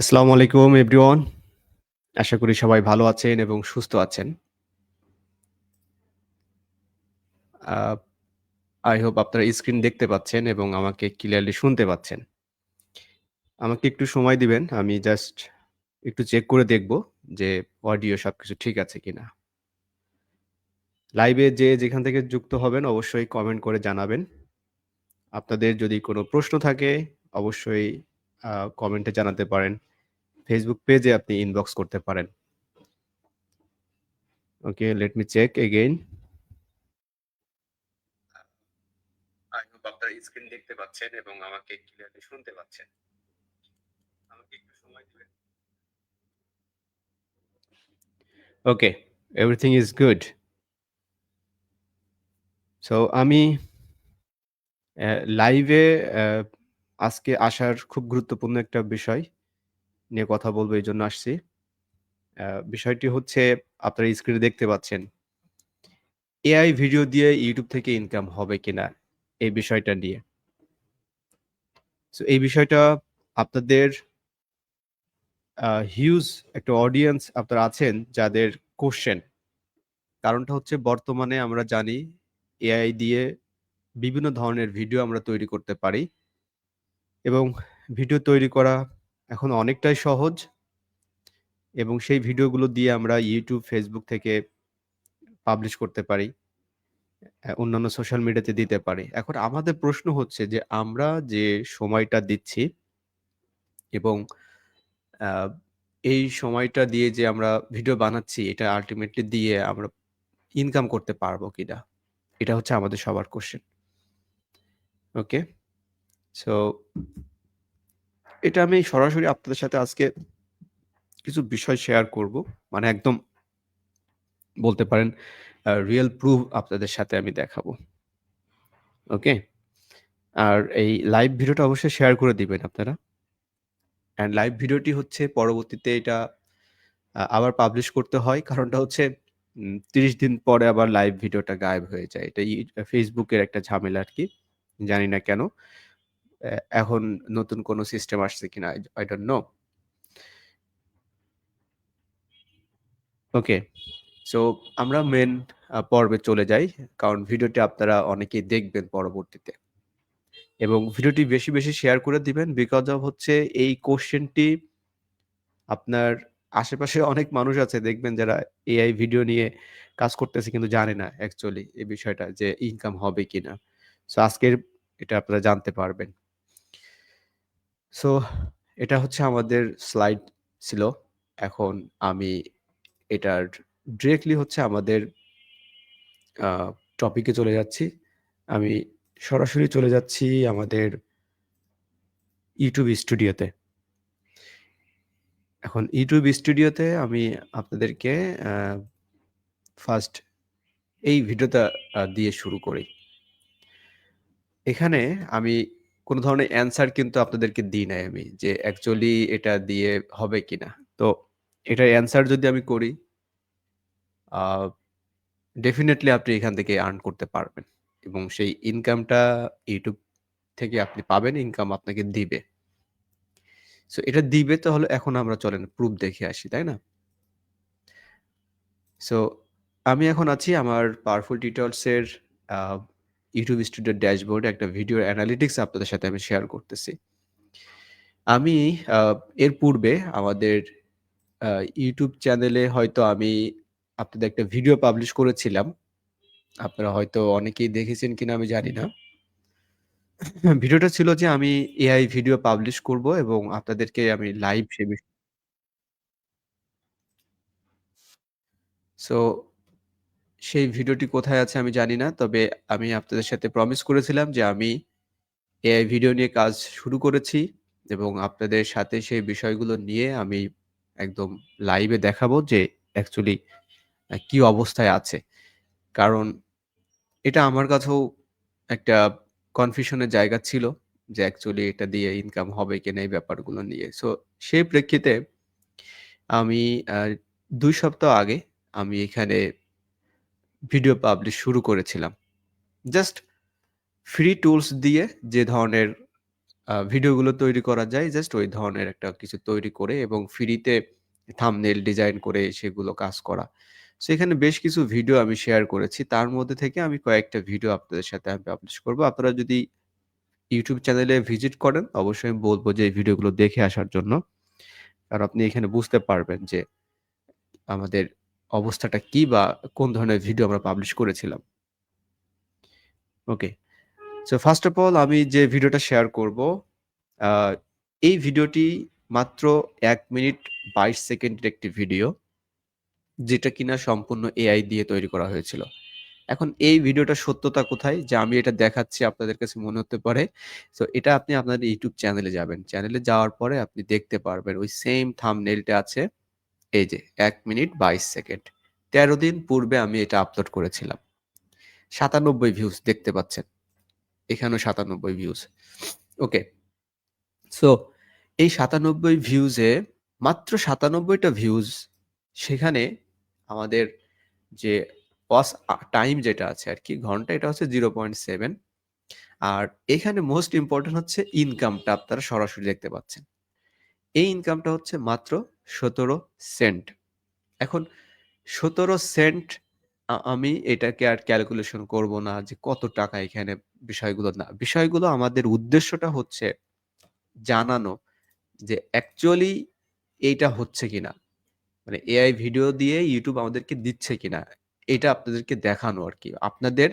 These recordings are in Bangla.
আসসালামু আলাইকুম, এভরিওয়ান। আশা করি সবাই ভালো আছেন এবং সুস্থ আছেন। আই hope আপনারা স্ক্রিন দেখতে পাচ্ছেন এবং আমাকে ক্লিয়ারলি শুনতে পাচ্ছেন। আমাকে একটু সময় দিবেন। আমি জাস্ট একটু চেক করে দেখব যে অডিও সবকিছু ঠিক আছে কিনা। লাইভে যে যেখান থেকে যুক্ত হবেন, অবশ্যই কমেন্ট করে জানাবেন। আপনাদের যদি কোনো প্রশ্ন থাকে, অবশ্যই কমেন্টে জানাতে পারেন। ফেসবুক পেজে আপনি ইনবক্স করতে পারেন। Okay, let me check again. I hope আপনারা স্ক্রিন দেখতে পাচ্ছেন এবং আমাকে ক্লিয়ারলি শুনতে পাচ্ছেন। আমাকে একটু সময় দিবেন। Okay, everything is good. So আমি লাইভে আজকে আসার খুব গুরুত্বপূর্ণ একটা বিষয় নিয়ে কথা বলব, এই জন্য আসছি। বিষয়টি হচ্ছে আপনারা স্ক্রিনে দেখতে পাচ্ছেন। এআই ভিডিও দিয়ে ইউটিউব থেকে ইনকাম হবে কিনা? এই বিষয়টা নিয়ে। এই বিষয়টা আপনাদের হিউজ একটা অডিয়েন্স আপনারা আছেন যাদের কোশ্চেন কারণটা হচ্ছে বর্তমানে আমরা জানি এআই দিয়ে বিভিন্ন ধরনের ভিডিও আমরা তৈরি করতে পারি। এবং ভিডিও তৈরি করা এখন অনেকটাই সহজ। এবং সেই ভিডিওগুলো দিয়ে আমরা ইউটিউব ফেসবুক থেকে পাবলিশ করতে পারি। অন্যান্য সোশ্যাল মিডিয়াতে দিতে পারি। এখন আমাদের প্রশ্ন হচ্ছে যে, আমরা যে সময়টা দিচ্ছি এবং এই সময়টা দিয়ে যে আমরা ভিডিও বানাচ্ছি, এটা আল্টিমেটলি দিয়ে আমরা ইনকাম করতে পারব কিনা? এটা হচ্ছে আমাদের সবার কোশ্চেন ওকে? সো এটা আমি সরাসরি আপনাদের সাথে আজকে কিছু বিষয় শেয়ার করব। মানে একদম বলতে পারেন রিয়েল প্রুফ আপনাদের সাথে আমি দেখাবো। ওকে? আর এই লাইভ ভিডিওটা অবশ্যই শেয়ার করে দিবেন আপনারা। অ্যান্ড লাইভ ভিডিওটি হচ্ছে পরবর্তীতে এটা আবার পাবলিশ করতে হয়। কারণটা হচ্ছে তিরিশ দিন পরে আবার লাইভ ভিডিওটা গায়েব হয়ে যায়। এটা Facebook একটা ঝামেলা আর কি জানি না কেন? এখন নতুন কোনো সিস্টেম আসছে কিনা I I know okay. So আমরা মেন পর্বে চলে যাই। কারণ ভিডিওটি আপনারা অনেকেই দেখবেন পরবর্তীতে। এবং ভিডিওটি বেশি, বেশি শেয়ার করে দিবেন বিকজ অফ হচ্ছে এই কোশ্চেনটি আপনার আশেপাশে অনেক মানুষ আছে দেখবেন যারা AI ভিডিও নিয়ে কাজ করতেছে কিন্তু জানে না অ্যাকচুয়ালি এই বিষয়টা যে ইনকাম হবে কিনা। সো আজকের এটা আপনারা জানতে পারবেন। সো এটা হচ্ছে আমাদের স্লাইড ছিল। এখন আমি এটার ডিরেক্টলি হচ্ছে আমাদের টপিকে চলে যাচ্ছি। আমি সরাসরি চলে যাচ্ছি আমাদের ইউটিউব স্টুডিওতে। এখন ইউটিউব স্টুডিওতে আমি আপনাদেরকে ফার্স্ট এই ভিডিওটা দিয়ে শুরু করি। এখানে আমি কোন ধরনের অ্যান্সার কিন্তু আপনাদেরকে দিই নাই আমি যে অ্যাকচুয়ালি এটা দিয়ে হবে কিনা। তো এটার অ্যান্সার যদি আমি করি ডেফিনেটলি আপনি এখান থেকে আর্ন করতে পারবেন। এবং সেই ইনকামটা ইউটিউব থেকে আপনি পাবেন, ইনকাম আপনাকে দিবে। সো এটা দিবে তাহলে এখন আমরা চলেন প্রুফ দেখে আসি, তাই না? সো আমি এখন আছি আমার পাওয়ারফুল টিউটোরিয়ালস YouTube স্টুডিওর ড্যাশবোর্ডে একটা ভিডিও অ্যানালিটিক্স আপনাদের সাথে আমি শেয়ার করতেছি। আমি এর পূর্বে আমাদের ইউটিউব চ্যানেলে হয়তো আমি আপনাদের একটা ভিডিও পাবলিশ করেছিলাম। আপনারা হয়তো অনেকেই দেখেছেন কিনা আমি জানি না। ভিডিওটা ছিল যে আমি এআই ভিডিও পাবলিশ করব এবং আপনাদেরকে আমি লাইভ সে বিষ সো সেই ভিডিওটি কোথায় আছে আমি জানি না। তবে আমি আপনাদের সাথে প্রমিস করেছিলাম যে আমি এআই ভিডিও নিয়ে কাজ শুরু করেছি এবং আপনাদের সাথে সেই বিষয়গুলো নিয়ে আমি একদম লাইভে দেখাবো যে অ্যাকচুয়ালি কি অবস্থায় আছে। কারণ এটা আমার কাছেও একটা কনফিউশনের জায়গা ছিল যে অ্যাকচুয়ালি এটা দিয়ে ইনকাম হবে কিনা এই ব্যাপারগুলো নিয়ে। সো সেই প্রেক্ষিতে আমি দুই সপ্তাহ আগে আমি এখানে ভিডিও পাবলিশ শুরু করেছিলাম। জাস্ট ফ্রি টুলস দিয়ে যে ধরনের ভিডিওগুলো তৈরি করা যায় জাস্ট ওই ধরনের একটা কিছু তৈরি করে এবং ফ্রিতে থামনেল ডিজাইন করে সেগুলো কাজ করা। সেখানে বেশ কিছু ভিডিও আমি শেয়ার করেছি। তার মধ্যে থেকে আমি কয়েকটা ভিডিও আপনাদের সাথে আমি পাবলিশ করব আপনারা যদি ইউটিউব চ্যানেলে ভিজিট করেন, অবশ্যই আমি বলব যে এই ভিডিওগুলো দেখে আসার জন্য। কারণ আপনি এখানে বুঝতে পারবেন যে আমাদের অবস্থাটা কি বা কোন ধরনের ভিডিও আমরা পাবলিশ করেছিলাম। Okay. So first of all আমি যে ভিডিওটা শেয়ার করব এই ভিডিওটি মাত্র এক মিনিট ২২ সেকেন্ডের একটি ভিডিও। যেটা কিনা সম্পূর্ণ এআই দিয়ে তৈরি করা হয়েছিল। এখন এই ভিডিওটার সত্যতা কোথায়? যে আমি এটা দেখাচ্ছি, আপনাদের কাছে মনে হতে পারে। সো এটা আপনি আপনাদের ইউটিউব চ্যানেলে যাবেন। চ্যানেলে যাওয়ার পরে আপনি দেখতে পারবেন, ওই সেম থাম্বনেইলটা আছে। এই যে, এক মিনিট ২২ সেকেন্ড। ১৩ দিন পূর্বে আমি এটা আপলোড করেছিলাম। ৯৭ ভিউজ দেখতে পাচ্ছেন। এখানেও ৯৭ ভিউজ। ওকে। সো এই ৯৭ ভিউজে মাত্র সাতানব্বইটা ভিউজ সেখানে আমাদের যে ওয়াচ টাইম যেটা আছে আর কি, ঘণ্টা এটা হচ্ছে 0.7 আর এখানে মোস্ট ইম্পোর্টেন্ট হচ্ছে ইনকামটা আপনারা সরাসরি দেখতে পাচ্ছেন। এই ইনকামটা হচ্ছে মাত্র ১৭ সেন্ট। এখন ১৭ সেন্ট আমি এটাকে আর ক্যালকুলেশন করব না যে কত টাকা এখানে বিষয়গুলো না। বিষয়গুলো আমাদের উদ্দেশ্যটা হচ্ছে জানানো যে অ্যাকচুয়ালি এইটা হচ্ছে কিনা। মানে এআই ভিডিও দিয়ে ইউটিউব আমাদেরকে দিচ্ছে কিনা। এটা আপনাদেরকে দেখানো আর কি আপনাদের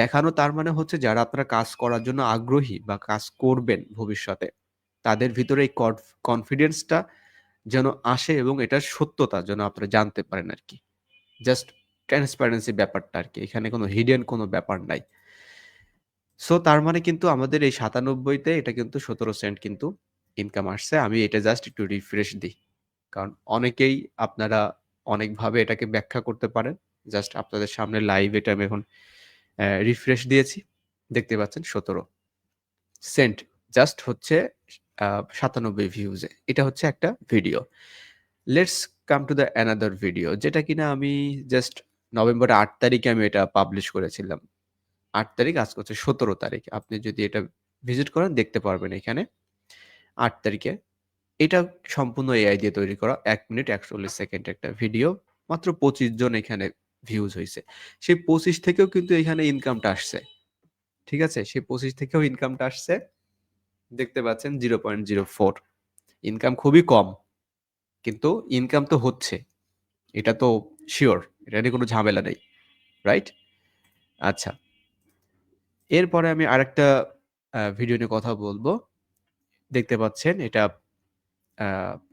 দেখানো তার মানে হচ্ছে যারা আপনারা কাজ করার জন্য আগ্রহী বা কাজ করবেন ভবিষ্যতে, তাদের ভিতরে এই কনফিডেন্সটা যেন আসে এবং এটার সত্যতা যেন আপনারা জানতে পারেন আর কি জাস্ট ট্রান্সপারেন্সি ব্যাপারটা আর কি, এখানে কোনো হিডেন কোনো ব্যাপার নাই। সো তার মানে কিন্তু আমাদের এই সাতানব্বইতে এটা কিন্তু ১৭ সেন্ট কিন্তু ইনকাম আসছে। আমি এটা জাস্ট একটু রিফ্রেশ দিই। কারণ অনেকেই আপনারা অনেকভাবে এটাকে ব্যাখ্যা করতে পারেন। জাস্ট আপনাদের সামনে লাইভ এটা আমি এখন রিফ্রেশ দিয়েছি। দেখতে পাচ্ছেন ১৭ সেন্ট জাস্ট হচ্ছে ৯৭ ভিউজে। এটা হচ্ছে একটা video. Let's come to the another video যেটা কিনা আমি জাস্ট নভেম্বরের ৮ তারিখে আমি এটা পাবলিশ করেছিলাম। ৮ তারিখ, আজকে হচ্ছে ১৭ তারিখ। আপনি যদি এটা ভিজিট করেন, দেখতে পারবেন এখানে। ৮ তারিখে। এটা সম্পূর্ণ এআই দিয়ে তৈরি করা ১ মিনিট ৪১ সেকেন্ড একটা ভিডিও। মাত্র ২৫ জন এখানে ভিউজ হইছে। সেই ২৫ থেকেও কিন্তু এখানে ইনকামটা আসছে। ঠিক আছে? সেই ২৫ থেকেও ইনকামটা আসছে। দেখতে পাচ্ছেন 0.04 ইনকাম খুবই কম। কিন্তু ইনকাম তো হচ্ছে। এটা তো শিওর এটা নিয়ে কোনো ঝামেলা নেই। রাইট? আচ্ছা। এরপরে আমি আরেকটা ভিডিও নিয়ে কথা বলব দেখতে পাচ্ছেন এটা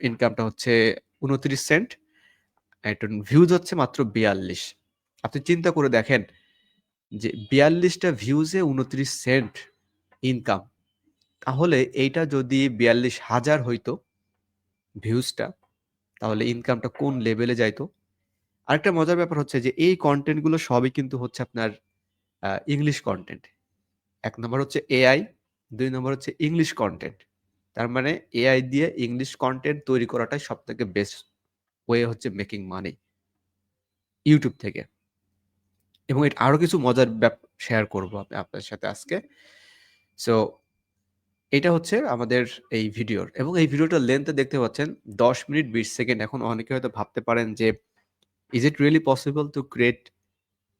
ইনকামটা হচ্ছে ২৯ সেন্ট। এটা ভিউজ হচ্ছে মাত্র ৪২। আপনি চিন্তা করে দেখেন যে বিয়াল্লিশটা ভিউজে ২৯ সেন্ট ইনকাম। তাহলে এইটা যদি ৪২,০০০ হইতো ভিউজটা তাহলে ইনকামটা কোন লেভেলে যাইতো? আরেকটা মজার ব্যাপার হচ্ছে যে এই কন্টেন্টগুলো সবই কিন্তু হচ্ছে আপনার ইংলিশ কন্টেন্ট এক নম্বর হচ্ছে এআই, দুই নম্বর হচ্ছে ইংলিশ কন্টেন্ট তার মানে এআই দিয়ে ইংলিশ কন্টেন্ট তৈরি করাটাই সব থেকে বেস্ট ওয়ে হচ্ছে মেকিং মানি। ইউটিউব থেকে। এবং এর আরও কিছু মজার ব্যাপ শেয়ার করব আমি আপনাদের সাথে আজকে। সো এটা হচ্ছে আমাদের এই ভিডিওর এবং এই ভিডিওটার লেন্থ দেখতে পাচ্ছেন ১০ মিনিট ২০ সেকেন্ড। এখন অনেকে হয়তো ভাবতে পারেন যে is it really possible to create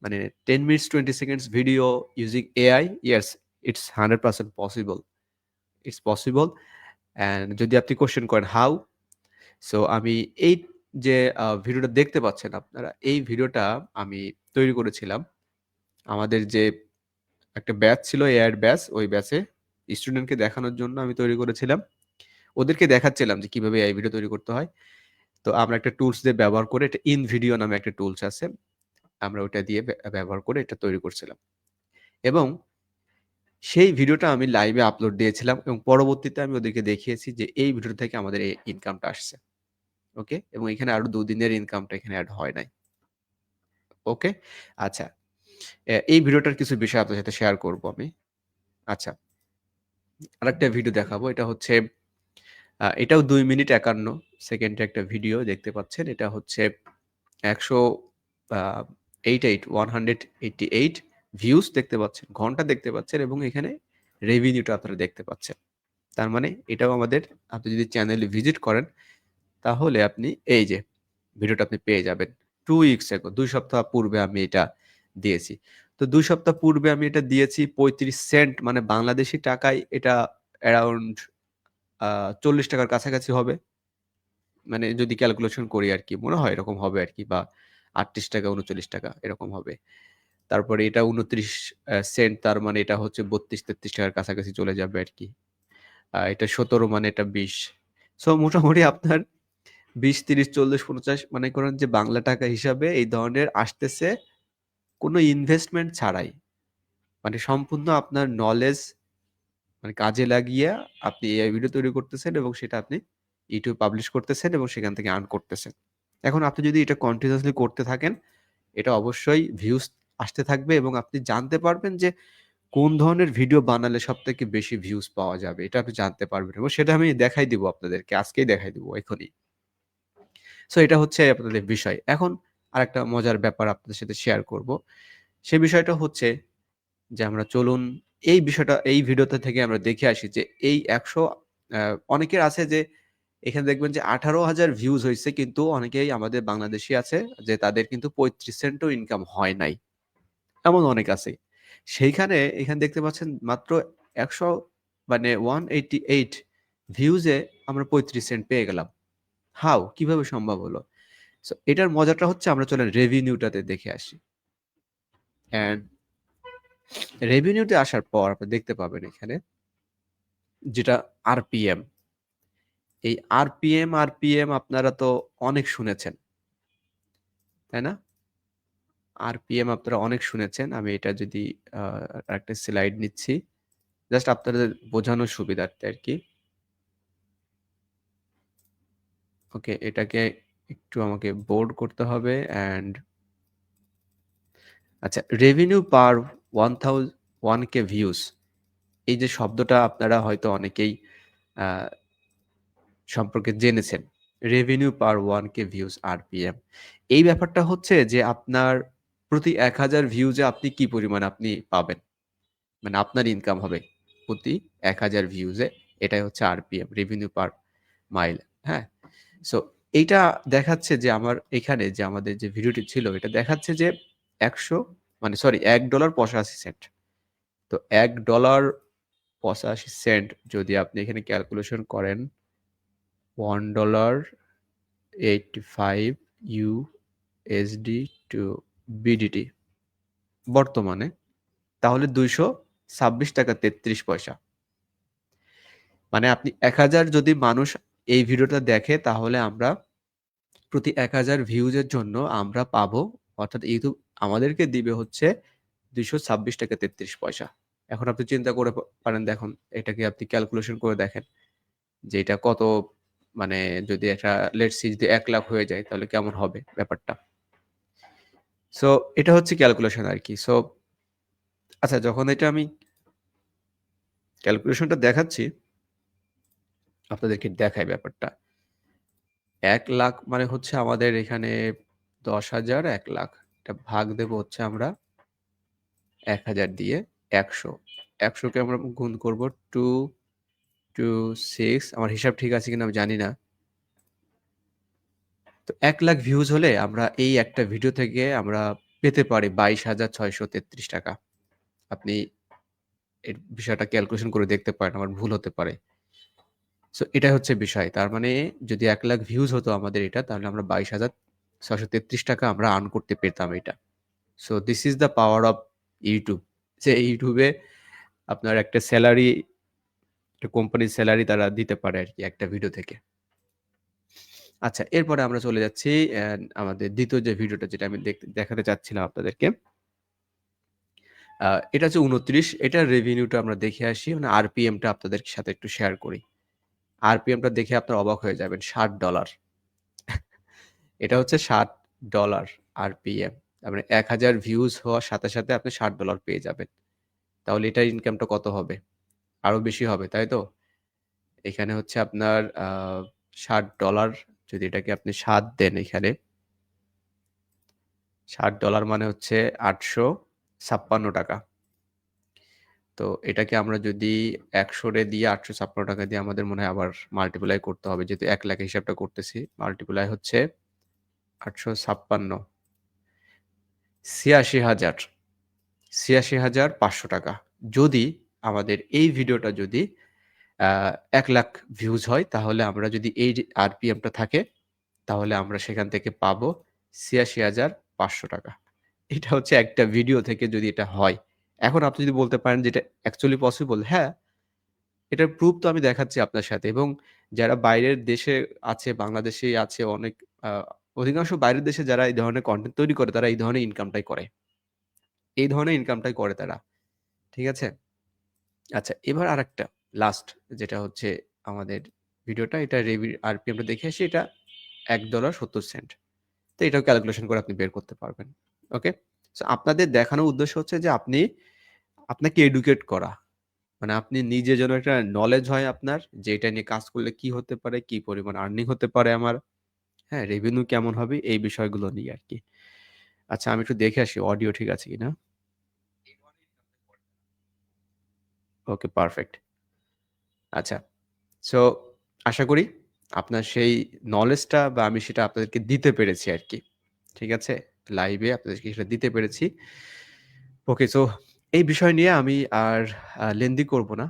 মানে ten minutes 20 seconds video using AI? Yes, it's 100% possible. It's possible and যদি আপনি কোয়েশ্চেন করেন হাউ? সো আমি এই যে ভিডিওটা দেখতে পাচ্ছেন আপনারা, এই ভিডিওটা আমি তৈরি করেছিলাম। আমাদের যে একটা ব্যাচ ছিল এআই এর ব্যাচ, ওই ব্যাচে স্টুডেন্টকে দেখানোর জন্য আমি তৈরি করেছিলাম। ওদেরকে দেখাচ্ছিলাম যে কীভাবে এই ভিডিও তৈরি করতে হয়। তো আমরা একটা টুলস দিয়ে ব্যবহার করে এটা ইন ভিডিও নামে একটা টুলস আছে। আমরা ওটা দিয়ে ব্যবহার করে এটা তৈরি করছিলাম। এবং সেই ভিডিওটা আমি লাইভে আপলোড দিয়েছিলাম এবং পরবর্তীতে আমি ওদেরকে দেখিয়েছি যে এই ভিডিও থেকে আমাদের এই ইনকামটা আসছে। ওকে? এবং এখানে আরও দুদিনের ইনকামটা এখানে এড হয় নাই। ওকে? আচ্ছা। এই ভিডিওটার কিছু বিষয় আপনার সাথে শেয়ার করব আমি। আচ্ছা। আরেকটা ভিডিও দেখাবো। এটা হচ্ছে এটাও দুই মিনিট ৫১ সেকেন্ডের একটা ভিডিও দেখতে পাচ্ছেন। এটা হচ্ছে ১০০ আ 88 188 ভিউজ দেখতে পাচ্ছেন, ঘণ্টা দেখতে পাচ্ছেন এবং এখানে রেভিনিউটা আপনারা দেখতে পাচ্ছেন। তার মানে এটাও আমাদের আপনি যদি চ্যানেলে ভিজিট করেন তাহলে আপনি এই যে ভিডিওটা আপনি পেয়ে যাবেন টু উইকস এগো দুই সপ্তাহ পূর্বে আমি এটা দিয়েছি তো দুই সপ্তাহ পূর্বে আমি এটা দিয়েছি পঁয়ত্রিশ সেন্ট মানে বাংলাদেশি টাকায় এটা অ্যারাউন্ড চল্লিশ টাকার কাছাকাছি হবে। মানে যদি ক্যালকুলেশন করি আর কি, মনে হয় এরকম হবে আর কি, বা আটত্রিশ টাকা, উনচল্লিশ টাকা এরকম হবে। তারপরে এটা উনত্রিশ সেন্ট, তার মানে এটা হচ্ছে বত্রিশ, তেত্রিশ টাকার কাছাকাছি চলে যাবে আর কি। এটা সতেরো মানে এটা বিশ। সো মোটামুটি আপনার বিশ, তিরিশ, চল্লিশ, পঞ্চাশ মানে করেন যে বাংলা টাকা হিসাবে এই ধরনের আসতেছে। কোনো ইনভেস্টমেন্ট ছাড়াই। মানে সম্পূর্ণ আপনার নলেজ মানে কাজে লাগিয়ে আপনি এআই ভিডিও তৈরি করতেছেন এবং সেটা আপনি ইউটিউব পাবলিশ করতেছেন এবং সেখান থেকে আর্ন করতেছেন। এখন আপনি যদি এটা কন্টিনিউসলি করতে থাকেন, এটা অবশ্যই ভিউজ আসতে থাকবে এবং আপনি জানতে পারবেন যে কোন ধরনের ভিডিও বানালে সব থেকে বেশি ভিউজ পাওয়া যাবে। এটা আপনি জানতে পারবেন এবং সেটা আমি দেখাই দিব আপনাদেরকে, আজকেই দেখাই দিব, এখনই। সো এটা হচ্ছে আপনাদের বিষয়। এখন আরেকটা মজার ব্যাপার আপনাদের সাথে শেয়ার করব। সে বিষয়টা হচ্ছে যে আমরা চলুন এই বিষয়টা, এই ভিডিওতে থেকে আমরা দেখে আসি যে এই একশো অনেকের আছে যে এখানে দেখবেন যে আঠারো হাজার ভিউজ হয়েছে কিন্তু অনেকেই আমাদের বাংলাদেশি আছে যে তাদের কিন্তু পঁয়ত্রিশ সেন্টও ইনকাম হয় নাই। এমন অনেক আছে। সেইখানে এখানে দেখতে পাচ্ছেন মাত্র একশো মানে ওয়ান এইটি এইট ভিউজে আমরা পঁয়ত্রিশ সেন্ট পেয়ে গেলাম। হাউ কীভাবে সম্ভব হলো? সো এটার মজাটা হচ্ছে আমরা চলেন রেভিনিউটাতে দেখে আসি। অ্যান্ড রেভিনিউতে আসার পর আপনি দেখতে পাবেন এখানে যেটা আরপিএম এই আরপিএম আরপিএম আপনারা তো অনেক শুনেছেন, তাই না? আরপিএম আপনারা অনেক শুনেছেন, আমি এটা যদি একটা স্লাইড নিচ্ছি জাস্ট আপনাদের বোঝানোর সুবিধার্থে আর কি। ওকে এটাকে একটু আমাকে বোর্ড করতে হবে অ্যান্ড আচ্ছা revenue per one thousand one K views এই যে শব্দটা আপনারা হয়তো অনেকেই সম্পর্কে জেনেছেন revenue per one K views RPM এই ব্যাপারটা হচ্ছে যে আপনার প্রতি এক হাজার ভিউজে আপনি কি পরিমাণ আপনি পাবেন? মানে আপনার ইনকাম হবে প্রতি এক হাজার ভিউজে এটাই হচ্ছে আরপিএম রেভিনিউ পার মাইল হ্যাঁ? সো এইটা দেখাচ্ছে যে আমার এখানে যে আমাদের যে ভিডিওটি ছিল, এটা দেখাচ্ছে যে একশো মানে সরি এক ডলার পঁচাশি সেন্ট তো এক ডলার পঁচাশি সেন্ট যদি আপনি এখানে ক্যালকুলেশন করেন one dollar eighty five U SD to BDT বর্তমানে, তাহলে দুইশো ছাব্বিশ টাকা তেত্রিশ পয়সা। মানে আপনি এক হাজার যদি মানুষ এই ভিডিওটা দেখে তাহলে আমরা প্রতি এক হাজার ভিউজের জন্য আমরা পাবো, অর্থাৎ ইউটিউব আমাদেরকে দিবে হচ্ছে দুইশো ছাব্বিশ টাকা তেত্রিশ পয়সা। এখন আপনি চিন্তা করে পারেন দেখুন, এটাকে আপনি ক্যালকুলেশন করে দেখেন যে এটা কত মানে যদি একটা লেট সি যদি এক লাখ হয়ে যায় তাহলে কেমন হবে ব্যাপারটা। সো এটা হচ্ছে ক্যালকুলেশন আর কি। সো আচ্ছা যখন এটা আমি ক্যালকুলেশনটা দেখাচ্ছি আপনাদেরকে দেখাই ব্যাপারটা। এক লাখ মানে হচ্ছে আমাদের এখানে দশ হাজার, এক লাখ। এটা ভাগ দেব হচ্ছে আমরা এক হাজার দিয়ে একশো। একশোকে আমরা গুণ করব টু টু, সিক্স। আমার হিসাব ঠিক আছে কিনা আমি জানি না। তো এক লাখ ভিউজ হলে আমরা এই একটা ভিডিও থেকে আমরা পেতে পারি বাইশ হাজার ছয়শো তেত্রিশ টাকা। আপনি এর বিষয়টা ক্যালকুলেশন করে দেখতে পারেন, আমার ভুল হতে পারে। সো এটা হচ্ছে বিষয়। তার মানে যদি এক লাখ ভিউজ হতো আমাদের এটা, তাহলে আমরা বাইশ হাজার ছশো তেত্রিশ টাকা আমরা আর্ন করতে পেতাম এটা। So this is the power of YouTube যে ইউটিউবে আপনার একটা স্যালারি একটা কোম্পানির স্যালারি তারা দিতে পারে আর কি একটা ভিডিও থেকে। আচ্ছা এরপরে আমরা চলে যাচ্ছি আমাদের দ্বিতীয় যে ভিডিওটা যেটা আমি দেখাতে চাচ্ছিলাম আপনাদেরকে এটা হচ্ছে উনত্রিশ। এটার রেভিনিউটা আমরা দেখে আসি মানে আরপিএমটা আপনাদের সাথে একটু শেয়ার করি। আরপিএমটা দেখে আপনার অবাক হয়ে যাবেন, ষাট ডলার। এটা হচ্ছে ষাট ডলার আরপিএম। মানে এক হাজার ভিউজ হওয়ার সাথে সাথে আপনি ষাট ডলার পেয়ে যাবেন। তাহলে এটার ইনকামটা কত হবে? আরও বেশি হবে, তাই তো? এখানে হচ্ছে আপনার ষাট ডলার যদি এটাকে আপনি সাত দেন এখানে। ষাট ডলার মানে হচ্ছে আটশো ছাপ্পান্ন টাকা। তো এটাকে আমরা যদি ১০০ রে দিয়ে ৳৮৫৬ দিয়ে আমাদের মনে হয় আবার মাল্টিপ্লাই করতে হবে। যেহেতু ১ লাখ হিসাবটা করতেছি। মাল্টিপ্লাই হচ্ছে ৮৫৬ ৮৬,০০০ ৮৬,৫০০ যদি আমাদের এই ভিডিওটা যদি ১ লাখ ভিউজ হয় তাহলে আমরা যদি এই আরপিএমটা থাকে তাহলে আমরা সেখান থেকে পাবো ৳৮৬,৫০০ এটা হচ্ছে একটা ভিডিও থেকে যদি এটা হয়। এখন আপনি যদি বলতে পারেন যে এটা অ্যাকচুয়ালি পসিবল হ্যাঁ। এটার প্রুফ তো আমি দেখাচ্ছি আপনার সাথে এবং যারা বাইরের দেশে আছে, বাংলাদেশে আছে অনেক অধিকাংশ বাইরের দেশে যারা এই ধরনের কন্টেন্ট তৈরি করে তারা এই ধরনের ইনকামটাই করে। এই ধরনের ইনকামটাই করে তারা। ঠিক আছে? আচ্ছা এবার আর একটা লাস্ট যেটা হচ্ছে আমাদের ভিডিওটা এটা রেভি আর পি আরপিএমটা দেখে আসি এটা $১.৭০ তো এটাও ক্যালকুলেশন করে আপনি বের করতে পারবেন। ওকে? আপনাদের দেখানোর উদ্দেশ্য হচ্ছে যে আপনি আপনাকে এডুকেট করা। মানে আপনি নিজে যেন একটা নলেজ হয় আপনার যে এটা নিয়ে কাজ করলে কি হতে পারে, কি পরিমাণ আর্নিং হতে পারে আমার। হ্যাঁ, রেভিনিউ কেমন হবে এই বিষয়গুলো নিয়ে আর কি আচ্ছা আমি একটু দেখে আসি অডিও ঠিক আছে কিনা। Okay perfect. আচ্ছা। সো আশা করি আপনার সেই নলেজটা বা আমি সেটা আপনাদেরকে দিতে পেরেছি আর কি ঠিক আছে? লাইভে আপনাদেরকে সেটা দিতে পেরেছি। ওকে সো এই বিষয় নিয়ে আমি আর লেন্দি করব না।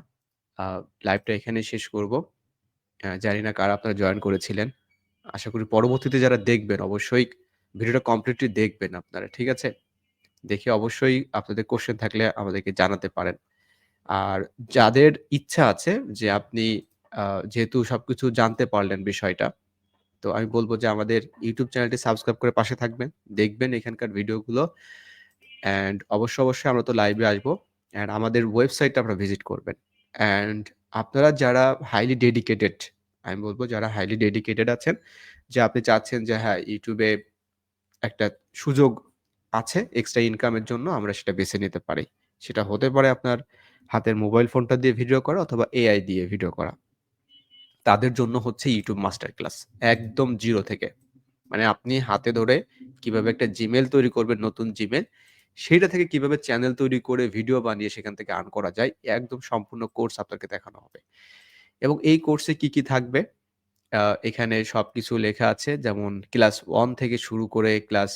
লাইভটা এখানেই শেষ করব। জানি না কারা আপনারা জয়েন করেছিলেন। আশা করি পরবর্তীতে যারা দেখবেন অবশ্যই ভিডিওটা কমপ্লিটলি দেখবেন আপনারা। ঠিক আছে? দেখে অবশ্যই আপনাদের কোয়েশ্চেন থাকলে আমাদেরকে জানাতে পারেন। আর যাদের ইচ্ছা আছে যে আপনি, আ, যেহেতু সবকিছু জানতে পারলেন বিষয়টা। তো আমি বলব যে আমাদের ইউটিউব চ্যানেলটি সাবস্ক্রাইব করে পাশে থাকবেন। দেখবেন এখানকার ভিডিওগুলো। অ্যান্ড অবশ্যই, অবশ্যই আমরা তো লাইভে আসব। অ্যান্ড আমাদের ওয়েবসাইটটা আপনারা ভিজিট করবেন। অ্যান্ড আপনারা যারা হাইলি ডেডিকেটেড আমি বলব যারা হাইলি ডেডিকেটেড আছেন যে আপনি চাচ্ছেন যে হ্যাঁ, ইউটিউবে একটা সুযোগ আছে এক্সট্রা ইনকামের জন্য আমরা সেটা বেছে নিতে পারি। সেটা হতে পারে আপনার হাতের মোবাইল ফোনটা দিয়ে ভিডিও করা অথবা এআই দিয়ে ভিডিও করা। তাদের জন্য হচ্ছে ইউটিউব মাস্টার ক্লাস। একদম জিরো থেকে। মানে আপনি হাতে ধরে কীভাবে একটা জিমেল তৈরি করবেন নতুন জিমেইল, সেইটা থেকে কীভাবে চ্যানেল তৈরি করে ভিডিও বানিয়ে সেখান থেকে আর্ন করা যায় একদম সম্পূর্ণ কোর্স আপনাকে দেখানো হবে। এবং এই কোর্সে কি, কি থাকবে? এখানে সবকিছু লেখা আছে যেমন ক্লাস ওয়ান থেকে শুরু করে ক্লাস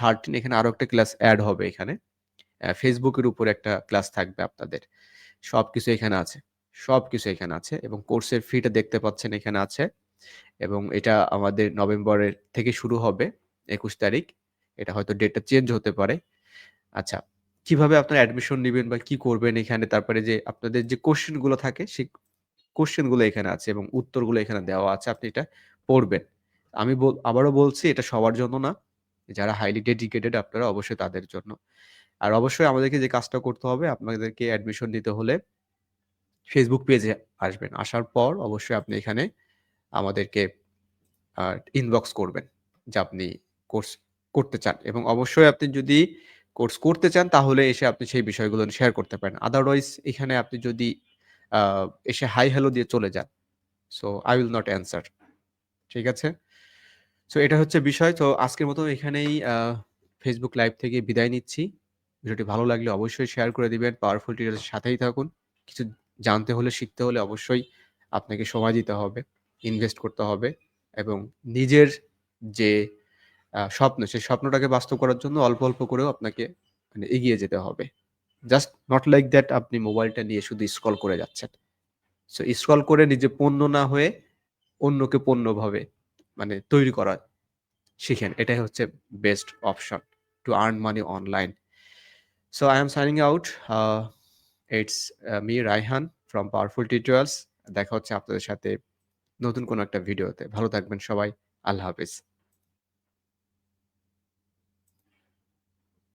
থার্টিন এখানে আরও একটা ক্লাস অ্যাড হবে এখানে। ফেসবুকের উপর একটা ক্লাস থাকবে আপনাদের। সবকিছু এখানে আছে। সবকিছু এখানে আছে এবং কোর্সের ফিটা দেখতে পাচ্ছেন এখানে আছে। এবং এটা আমাদের নভেম্বরের থেকে শুরু হবে ২১ তারিখ। এটা হয়তো ডেটটা চেঞ্জ হতে পারে। আচ্ছা, কীভাবে আপনারা অ্যাডমিশন নিবেন বা কি করবেন এখানে তারপরে যে আপনাদের যে কোয়েশ্চেনগুলো থাকে সেই কোয়েশ্চেনগুলো এখানে আছে এবং উত্তরগুলো এখানে দেওয়া আছে। আপনি এটা পড়বেন। আমি বল আবারও বলছি এটা সবার জন্য না। যারা হাইলি ডেডিকেটেড আপনারা অবশ্যই তাদের জন্য। আর অবশ্যই আমাদেরকে যে কাজটা করতে হবে আপনাদেরকে অ্যাডমিশন নিতে হলে Facebook পেজে আসবেন। আসার পর অবশ্যই আপনি এখানে আমাদেরকে ইনবক্স করবেন যে আপনি কোর্স করতে চান এবং অবশ্যই আপনি যদি কোর্স করতে চান তাহলে এসে আপনি সেই বিষয়গুলো শেয়ার করতে পারেন। আদারওয়াইজ এখানে আপনি যদি এসে হাই হ্যালো দিয়ে চলে যান। So I will not answer ঠিক আছে? সো এটা হচ্ছে বিষয়। তো আজকের মতো এখানেই ফেসবুক লাইভ থেকে বিদায় নিচ্ছি। ভিডিওটি ভালো লাগলে অবশ্যই শেয়ার করে দিবেন। পাওয়ারফুল এর সাথেই থাকুন। কিছু জানতে হলে শিখতে হলে অবশ্যই আপনাকে সময় দিতে হবে, ইনভেস্ট করতে হবে এবং নিজের যে স্বপ্ন সেই স্বপ্নটাকে বাস্তব করার জন্য অল্প, অল্প করেও আপনাকে মানে এগিয়ে যেতে হবে। জাস্ট নট লাইক দ্যাট আপনি মোবাইলটা নিয়ে শুধু স্ক্রল করে যাচ্ছেন। সো স্ক্রল করে নিজে পণ্য না হয়ে অন্যকে পণ্যভাবে মানে তৈরি করা শিখেন। এটাই হচ্ছে best option to earn money online. So I am signing out. It's me Rayhan from powerful tutorials. দেখা হচ্ছে আপনাদের সাথে নতুন কোনো একটা ভিডিওতে। ভালো থাকবেন সবাই। আল্লাহ হাফেজ।